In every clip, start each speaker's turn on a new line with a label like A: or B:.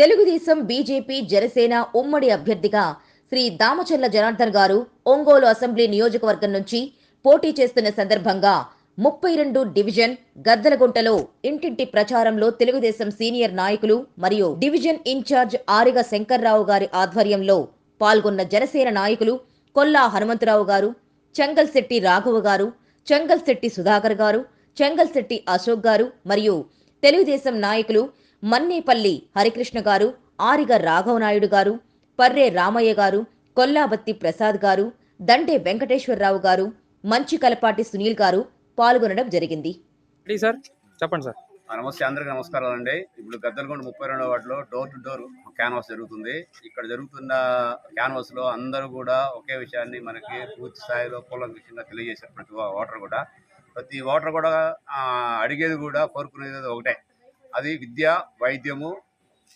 A: Telugu Desam BJP Janasena ఉమ్మడి అభ్యర్థిగా శ్రీ దామచర్ల జనార్దన్ గారు ఒంగోలు అసెంబ్లీ నియోజకవర్గం నుంచి పోటీ చేస్తున్న సందర్భంగా ముప్పై రెండు డివిజన్ గద్దలగుంటలో ఇంటింటి ప్రచారంలో తెలుగుదేశం సీనియర్ నాయకులు మరియు డివిజన్ ఇన్ఛార్జ్ ఆరిగ శంకర్రావు గారి ఆధ్వర్యంలో పాల్గొన్న జనసేన నాయకులు కొల్లా హనుమంతరావు గారు చెంగల్శెట్టి రాఘవ గారు చెంగల్శెట్టి సుధాకర్ గారు చెంగల్శెట్టి అశోక్ గారు మరియు తెలుగుదేశం నాయకులు మన్నేపల్లి హరికృష్ణ గారు ఆరిగ రాఘవనాయుడు గారు పర్రే రామయ్య గారు కొల్లాబత్తి ప్రసాద్ గారు దండే వెంకటేశ్వరరావు గారు మంచి కలపాటి సునీల్ గారు పాల్గొనడం జరిగింది.
B: సార్? చెప్పండి సార్.
C: నమస్తే అందరికీ నమస్కారాలు అండి. ఇప్పుడు గద్దలగొండ ముప్పై రెండో వార్డులో డోర్ టు డోర్ క్యాన్వాస్ జరుగుతుంది. ఇక్కడ జరుగుతున్న క్యాన్వాస్లో అందరూ కూడా ఒకే విషయాన్ని మనకి పూర్తి స్థాయిలో కూలంకషంగా తెలియజేశారు ప్రతి ఓటర్ కూడా. ప్రతి ఓటర్ కూడా అడిగేది కూడా కోరుకునేది ఒకటే. అది విద్య వైద్యము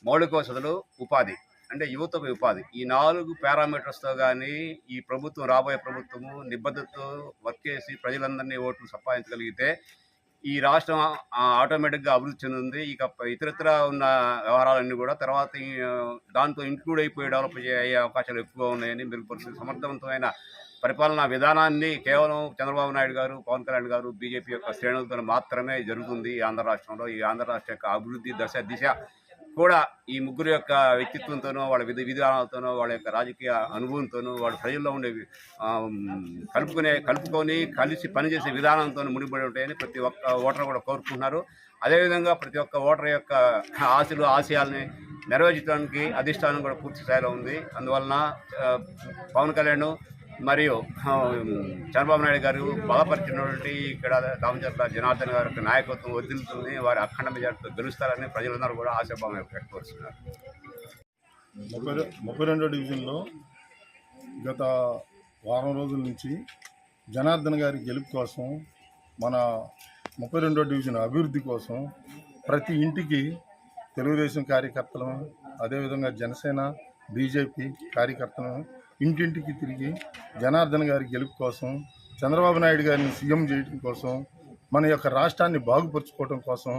C: మౌలిక వసతులు ఉపాధి. అంటే యువతకు ఉపాధి. ఈ నాలుగు పారామీటర్స్తో కానీ ఈ ప్రభుత్వం రాబోయే ప్రభుత్వము నిబద్ధతతో వర్క్ చేసి ప్రజలందరినీ ఓట్లు సంపాదించగలిగితే ఈ రాష్ట్రం ఆటోమేటిక్గా అభివృద్ధి చెందింది ఇక ఇతరత్ర ఉన్న వ్యవహారాలన్నీ కూడా తర్వాత దాంతో ఇంక్లూడ్ అయిపోయి డెవలప్ అయ్యే అవకాశాలు ఎక్కువగా ఉన్నాయని మెరుగుపరుస్తుంది సమర్థవంతమైన పరిపాలనా విధానాన్ని కేవలం చంద్రబాబు నాయుడు గారు పవన్ కళ్యాణ్ గారు బీజేపీ యొక్క శ్రేణులతో మాత్రమే జరుగుతుంది ఈ ఆంధ్ర రాష్ట్రంలో. ఈ ఆంధ్ర రాష్ట్ర యొక్క అభివృద్ధి దశ దిశ కూడా ఈ ముగ్గురు యొక్క వ్యక్తిత్వంతోనో వాళ్ళ విధి విధానాలతోనో వాళ్ళ యొక్క రాజకీయ అనుభవంతోనో వాళ్ళ ప్రజల్లో ఉండే కలుపుకునే కలుపుకొని కలిసి పనిచేసే విధానంతో ముడిపడి ఉంటాయని ప్రతి ఒక్క ఓటర్ కూడా కోరుకుంటున్నారు. అదేవిధంగా ప్రతి ఒక్క ఓటర్ యొక్క ఆశలు ఆశయాల్ని నెరవేర్చడానికి అధిష్టానం కూడా పూర్తి స్థాయిలో ఉంది. అందువలన పవన్ కళ్యాణ్ మరియు చంద్రబాబు నాయుడు గారు బలపరిచినటువంటి ఇక్కడ దామచర్ల జనార్దన్ గారి యొక్క నాయకత్వం వదిలుతుంది వారి అఖండ మెజార్టీతో గెలుస్తారని ప్రజలందరూ కూడా ఆశాభావం వ్యక్తపరుస్తున్నారు
D: ముప్పై ముప్పై రెండో డివిజన్లో గత వారం రోజుల నుంచి జనార్దన్ గారి గెలుపు కోసం మన ముప్పై రెండో డివిజన్ అభివృద్ధి కోసం ప్రతి ఇంటికి తెలుగుదేశం కార్యకర్తలు అదేవిధంగా జనసేన బీజేపీ కార్యకర్తలను ఇంటింటికి తిరిగి జనార్దన్ గారి గెలుపు కోసం చంద్రబాబు నాయుడు గారిని సీఎం చేయడం కోసం మన యొక్క రాష్ట్రాన్ని బాగుపరుచుకోవడం కోసం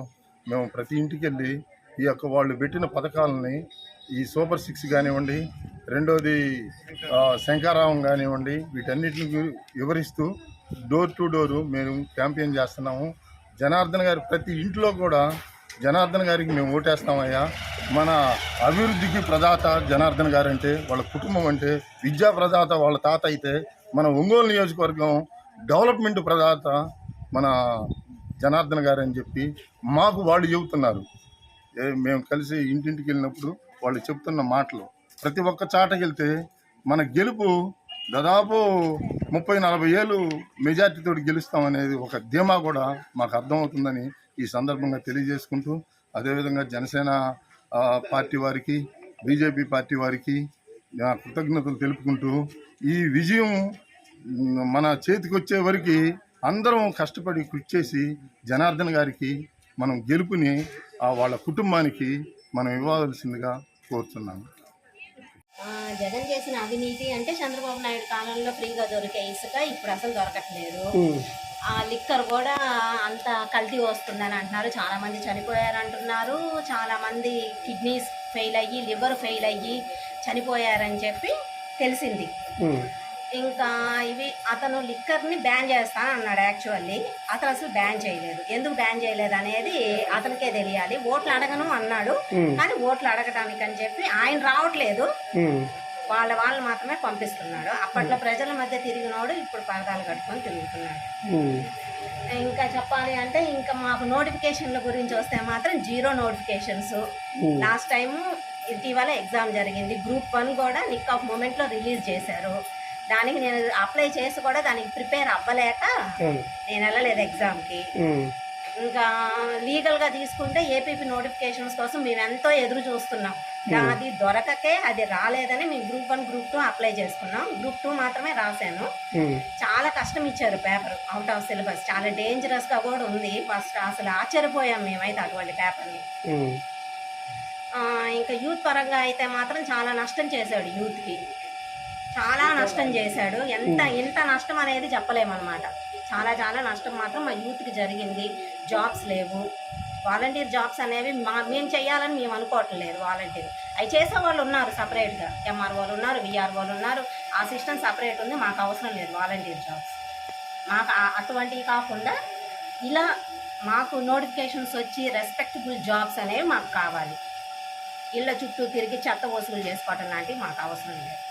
D: మేము ప్రతి ఇంటికి వెళ్ళి ఈ యొక్క వాళ్ళు పెట్టిన పథకాలని ఈ సూపర్ సిక్స్ కానివ్వండి రెండోది శంకారావం కానివ్వండి వీటన్నిటిని వివరిస్తూ డోర్ టు డోరు మేము క్యాంపెయిన్ చేస్తున్నాము. జనార్దన్ గారి ప్రతి ఇంట్లో కూడా జనార్దన్ గారికి మేము ఓటేస్తామయ్యా. మన అభివృద్ధికి ప్రదాత జనార్దన్ గారు అంటే వాళ్ళ కుటుంబం అంటే విద్యా ప్రదాత వాళ్ళ తాత అయితే మన ఒంగోలు నియోజకవర్గం డెవలప్మెంట్ ప్రదాత మన జనార్దన్ గారు అని చెప్పి మాకు వాళ్ళు చెబుతున్నారు. మేము కలిసి ఇంటింటికి వెళ్ళినప్పుడు వాళ్ళు చెప్తున్న మాటలు. ప్రతి ఒక్క చాటకి వెళ్తే మన గెలుపు దాదాపు ముప్పై నలభై ఏళ్ళు మెజార్టీతో గెలుస్తామనేది ఒక ధీమా కూడా మాకు అర్థమవుతుందని ఈ సందర్భంగా తెలియజేసుకుంటూ అదేవిధంగా జనసేన పార్టీ వారికి బీజేపీ పార్టీ వారికి నా కృతజ్ఞతలు తెలుపుకుంటూ ఈ విజయం మన చేతికి వచ్చే వరకు అందరం కష్టపడి కృషి చేసి జనార్దన్ గారికి మనం గెలుపుని ఆ వాళ్ళ కుటుంబానికి మనం ఇవ్వవలసిందిగా కోరుతున్నాను
E: ఆ, జగన్ చేసిన అవినీతి అంటే చంద్రబాబు నాయుడు కాలంలో ఫ్రీగా దొరికే ఇసుక ఇప్పుడు అసలు దొరకట్లేదు. ఆ లిక్కర్ కూడా అంత కల్తీ వస్తుందని అంటున్నారు. చాలా మంది చనిపోయారు అంటున్నారు. చాలా మంది కిడ్నీస్ ఫెయిల్ అయ్యి లివర్ ఫెయిల్ అయ్యి చనిపోయారని చెప్పి తెలిసింది. ఇంకా ఇవి అతను లిక్కర్ని బ్యాన్ చేస్తాను అన్నాడు యాక్చువల్లీ. అతను అసలు బ్యాన్ చేయలేదు. ఎందుకు బ్యాన్ చేయలేదు అనేది అతనికే తెలియాలి. ఓట్లు అడగను అన్నాడు. కానీ ఓట్లు అడగడానికి అని చెప్పి ఆయన రావట్లేదు. వాళ్ళ వాళ్ళు మాత్రమే పంపిస్తున్నాడు అప్పట్లో ప్రజల మధ్య తిరిగినోడు ఇప్పుడు పరదాలు కట్టుకొని తిరుగుతున్నాడు. ఇంకా చెప్పాలి అంటే ఇంకా మాకు నోటిఫికేషన్ల గురించి వస్తే మాత్రం జీరో నోటిఫికేషన్స్. లాస్ట్ టైం ఇటీవల ఎగ్జామ్ జరిగింది. గ్రూప్ వన్ కూడా నిక్ ఆఫ్ మూమెంట్లో రిలీజ్ చేశారు. దానికి నేను అప్లై చేసి కూడా దానికి ప్రిపేర్ అవ్వలేక నేను వెళ్ళలేదు ఎగ్జామ్కి. ఇంకా లీగల్గా తీసుకుంటే ఏపీపీ నోటిఫికేషన్స్ కోసం మేము ఎంతో ఎదురు చూస్తున్నాం. అది దొరకకే అది రాలేదని మేము group one group two apply చేసుకున్నాం. గ్రూప్ టూ మాత్రమే రాశాను. చాలా కష్టం ఇచ్చారు పేపర్ అవుట్ ఆఫ్ సిలబస్. చాలా డేంజరస్గా కూడా ఉంది. ఫస్ట్ అసలు ఆశ్చర్యపోయాం మేమైతే అటువంటి పేపర్ని. ఇంకా యూత్ పరంగా అయితే మాత్రం చాలా నష్టం చేశాడు యూత్కి. చాలా నష్టం చేశాడు. ఎంత ఎంత నష్టం అనేది చెప్పలేమన్నమాట. చాలా చాలా నష్టం మాత్రం మా యూత్కి జరిగింది. జాబ్స్ లేవు. వాలంటీర్ జాబ్స్ అనేవి మా మేము చేయాలని మేము అనుకోవట్లేదు వాలంటీర్. అవి చేసే వాళ్ళు ఉన్నారు సపరేట్గా. ఎంఆర్ఓలు ఉన్నారు విఆర్ఓలు ఉన్నారు. ఆ సిస్టమ్ సపరేట్ ఉంది మాకు అవసరం లేదు వాలంటీర్ జాబ్స్. మాకు అటువంటివి కాకుండా ఇలా మాకు నోటిఫికేషన్స్ వచ్చి రెస్పెక్టబుల్ జాబ్స్ అనేవి మాకు కావాలి. ఇళ్ళ చుట్టూ తిరిగి చెత్త వసూలు చేసుకోవటం లాంటివి మాకు అవసరం లేదు.